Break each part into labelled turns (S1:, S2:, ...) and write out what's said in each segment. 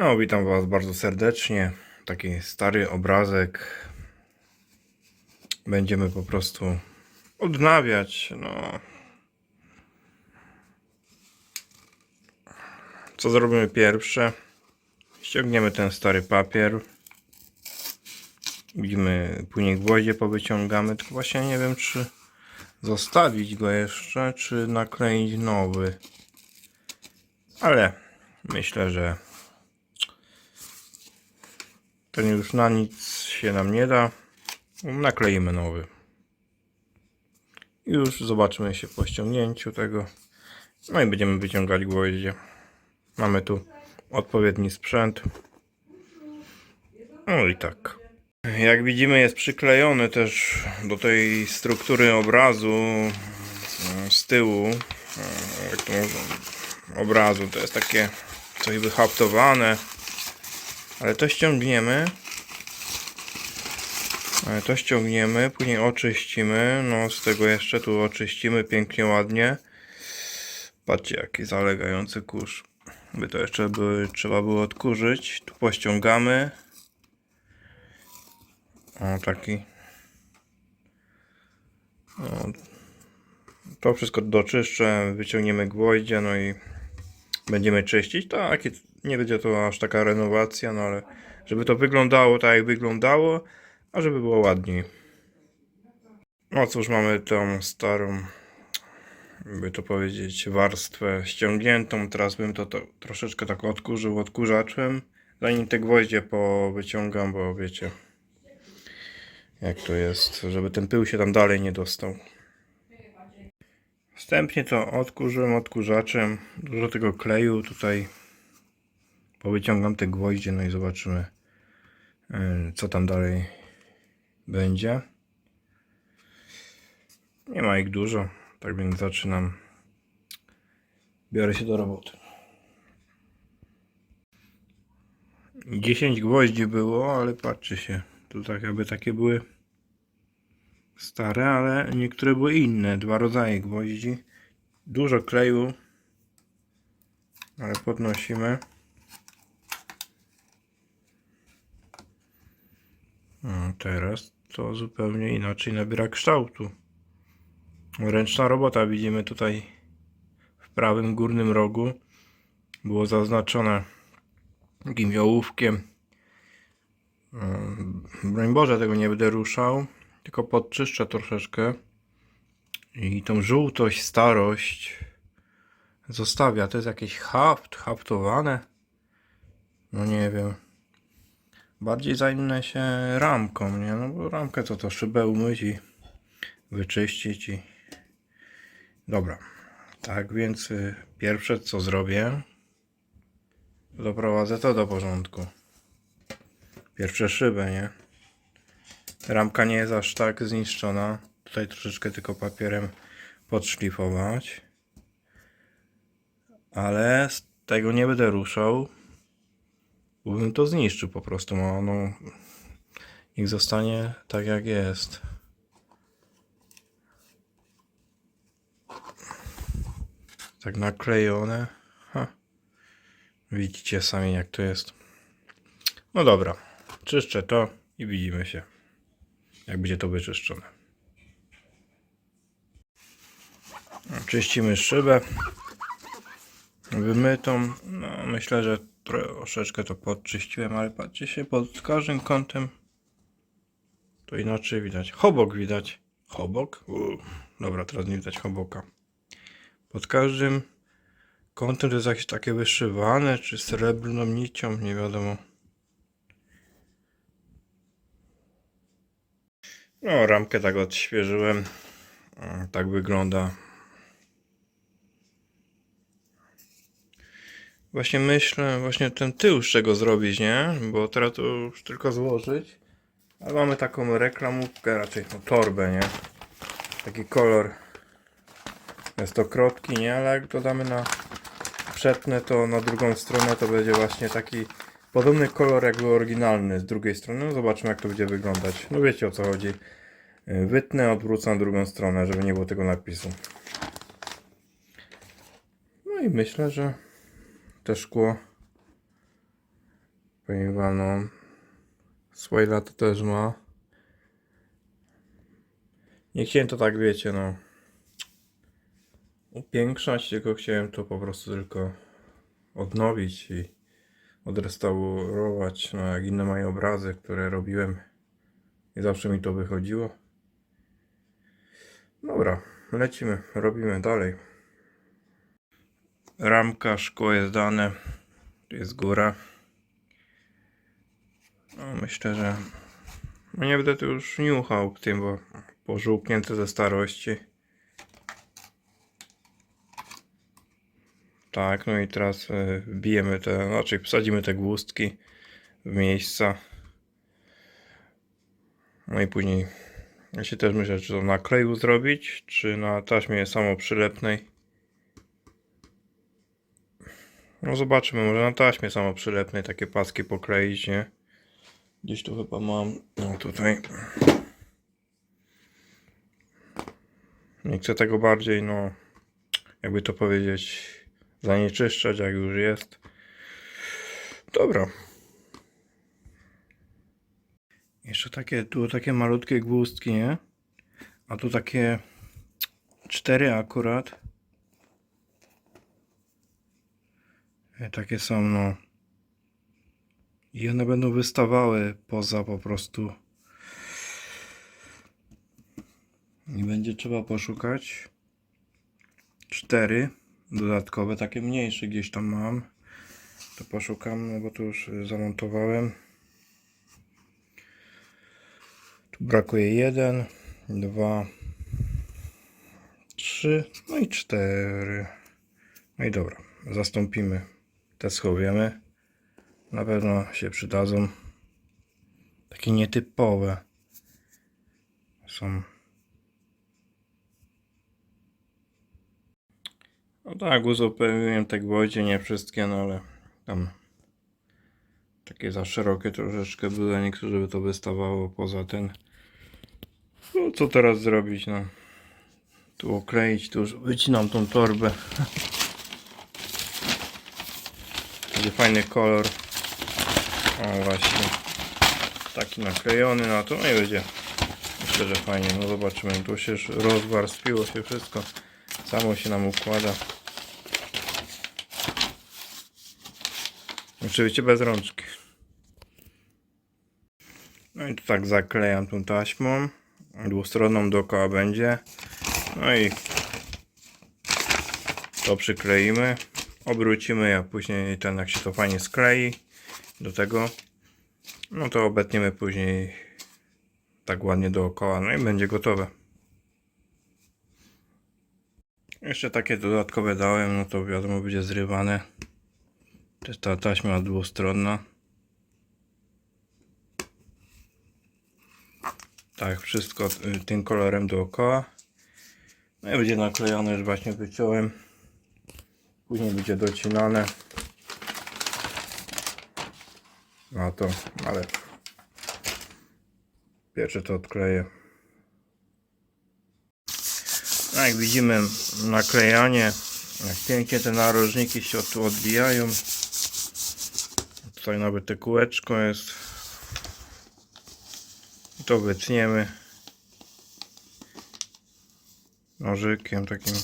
S1: No, witam Was bardzo serdecznie. Taki stary obrazek. Będziemy po prostu odnawiać. No. Co zrobimy pierwsze? Ściągniemy ten stary papier. Widzimy, później gwoździe powyciągamy. Tylko właśnie nie wiem, czy zostawić go jeszcze, czy nakleić nowy. Ale myślę, że ten już na nic się nam nie da. Nakleimy nowy. Już zobaczymy się po ściągnięciu tego. No i będziemy wyciągać gwoździe. Mamy tu odpowiedni sprzęt. No i tak. Jak widzimy jest przyklejony też do tej struktury obrazu mm, z tyłu. mm, Jak to obrazu to jest takie coś wyhaftowane. Ale to ściągniemy. Ale to ściągniemy, później oczyścimy. No z tego jeszcze tu oczyścimy pięknie, ładnie. Patrzcie jaki zalegający kurz. By to jeszcze by, trzeba było odkurzyć. Tu pościągamy. O taki. O, to wszystko doczyszczę, wyciągniemy gwoździe, no i będziemy czyścić. Tak, i nie będzie to aż taka renowacja, no ale żeby to wyglądało tak jak wyglądało, a żeby było ładniej. No cóż, mamy tą starą, by to powiedzieć, warstwę ściągniętą. Teraz bym to, to troszeczkę tak odkurzył odkurzaczem, zanim te gwoździe powyciągam, bo wiecie, jak to jest, żeby ten pył się tam dalej nie dostał. Wstępnie to odkurzyłem odkurzaczem. Dużo tego kleju tutaj. Powyciągam te gwoździe, no i zobaczymy, yy, co tam dalej będzie. Nie ma ich dużo, tak więc zaczynam. Biorę się do roboty. 10 gwoździ było, ale patrzcie się. Tu tak jakby takie były stare, ale niektóre były inne. Dwa rodzaje gwoździ. Dużo kleju. Ale podnosimy. No, teraz to zupełnie inaczej nabiera kształtu. Ręczna robota widzimy tutaj w prawym górnym rogu. Było zaznaczone takim ołówkiem. Mm, Broń Boże, tego nie będę ruszał, tylko podczyszczę troszeczkę. I tą żółtość, starość zostawia. To jest jakieś haft, haftowane. No nie wiem. Bardziej zajmę się ramką, nie? No bo ramkę to to szybę umyć i wyczyścić i... Dobra. Tak więc y, pierwsze co zrobię, doprowadzę to do porządku. Pierwsze szyby, nie? Ramka nie jest aż tak zniszczona. Tutaj troszeczkę tylko papierem podszlifować. Ale z tego nie będę ruszał. Bym to zniszczył po prostu. No, ono niech zostanie tak jak jest. Tak naklejone. Ha. Widzicie sami jak to jest. No dobra. Czyszczę to i widzimy się. Jak będzie to wyczyszczone. Czyścimy szybę. Wymytą. No, myślę, że troszeczkę to podczyściłem, ale patrzcie się pod każdym kątem. To inaczej widać. Chobok widać. Chobok? Uuu. Dobra, teraz nie widać choboka. Pod każdym kątem to jest jakieś takie wyszywane, czy srebrną nicią, nie wiadomo. No, ramkę tak odświeżyłem. Mm, Tak wygląda. Właśnie myślę, właśnie ten tył z czego zrobić, nie? Bo teraz to już tylko złożyć. A mamy taką reklamówkę, raczej no, torbę, nie? Taki kolor. Jest to kropki, nie? Ale jak dodamy na przetnę to na drugą stronę, to będzie właśnie taki podobny kolor jakby oryginalny z drugiej strony. No zobaczymy jak to będzie wyglądać. No wiecie o co chodzi. Wytnę, odwrócę na drugą stronę, żeby nie było tego napisu. No i myślę, że to szkło powiem wam, no. Swoje lata też ma. Nie chciałem to tak, wiecie, no. Upiększać, tylko chciałem to po prostu tylko odnowić i odrestaurować, no jak inne moje obrazy, które robiłem i zawsze mi to wychodziło. Dobra, lecimy, robimy dalej. Ramka, szkło jest dane, tu jest góra. No, myślę, że nie będę tu już niuchał tym, bo pożółknięte ze starości. Tak, no i teraz e, wbijemy te, znaczy wsadzimy te głustki w miejsca. No i później ja się też myślę, czy to na kleju zrobić, czy na taśmie samoprzylepnej. No zobaczymy, może na taśmie samoprzylepnej takie paski pokleić, nie? Gdzieś tu chyba mam, no tutaj. Nie chcę tego bardziej, no, jakby to powiedzieć, zanieczyszczać, jak już jest. Dobra. Jeszcze takie, tu takie malutkie głustki, nie? A tu takie cztery akurat. Takie są, no. I one będą wystawały poza po prostu. I będzie trzeba poszukać. Cztery dodatkowe, takie mniejsze gdzieś tam mam. To poszukam, no bo tu już y, zamontowałem. Tu brakuje jeden, dwa, trzy, no i cztery. No i dobra, zastąpimy. Te schowiemy. Na pewno się przydadzą. Takie nietypowe są. No tak, uzupełniłem te gwoździe, nie wszystkie, no ale tam takie za szerokie troszeczkę były, niektórzy by to wystawało poza ten. No co teraz zrobić, no. Tu okleić, tu już wycinam tą torbę. Będzie fajny kolor. O właśnie. Taki naklejony na to, no i będzie. Myślę, że fajnie, no zobaczymy. Tu się już rozwarstwiło się wszystko. Samo się nam układa. Oczywiście bez rączki. No i tu tak zaklejam tą taśmą. Dwustronną dookoła będzie. No i to przykleimy. Obrócimy, a później ten jak się to fajnie sklei do tego. No to obetniemy później tak ładnie dookoła. No i będzie gotowe. Jeszcze takie dodatkowe dałem, no to wiadomo będzie zrywane. To jest ta taśma dwustronna. Tak, wszystko y, tym kolorem dookoła. No i będzie naklejone, już właśnie wyciąłem. Później będzie docinane. No to, ale pierwsze to odkleję. No jak widzimy naklejanie, jak pięknie te narożniki się tu odbijają. Tutaj nawet te kółeczko jest. To wytniemy nożykiem takim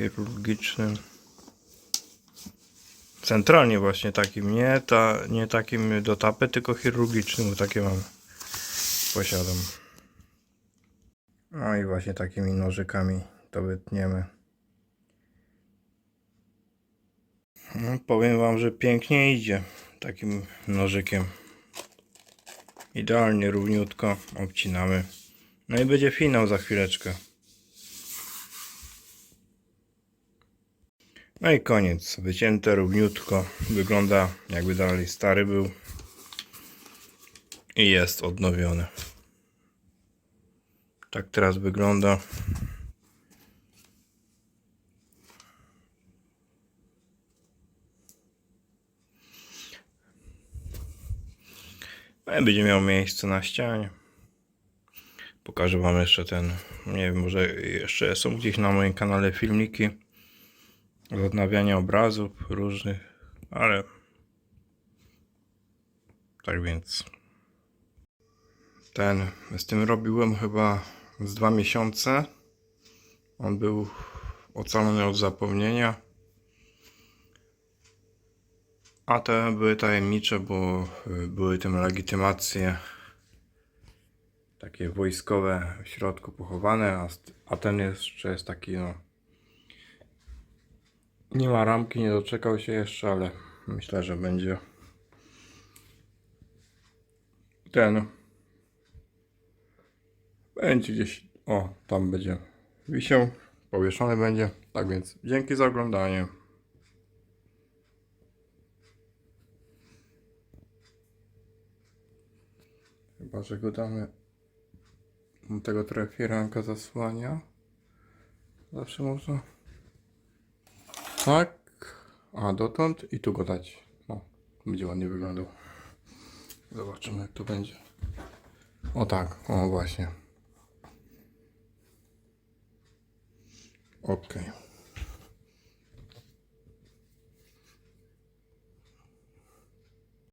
S1: chirurgicznym. Centralnie właśnie takim, nie, ta, nie takim do tapy, tylko chirurgicznym, bo takie mam, posiadam. No i właśnie takimi nożykami to wytniemy. No, powiem wam, że pięknie idzie takim nożykiem. Idealnie równiutko obcinamy. No i będzie finał za chwileczkę. No i koniec. Wycięte równiutko. Wygląda jakby dalej stary był. I jest odnowiony. Tak teraz wygląda. No i będzie miał miejsce na ścianie. Pokażę wam jeszcze ten, nie wiem, może jeszcze są gdzieś na moim kanale filmiki z odnawiania obrazów różnych, ale Tak więc ten z tym robiłem chyba z dwa miesiące. On był ocalony od zapomnienia. A te były tajemnicze, bo y, były tym legitymacje takie wojskowe w środku pochowane, a, a ten jeszcze jest taki no nie ma ramki, nie doczekał się jeszcze, ale myślę, że będzie ten będzie gdzieś, o tam będzie wisiał, powieszony będzie, tak więc dzięki za oglądanie. Chyba, że go damy tego trochę firanka zasłania. Zawsze można. Tak. A dotąd i tu go dać. No, będzie ładnie wyglądał. Zobaczymy jak to będzie. O tak, o właśnie. Okej.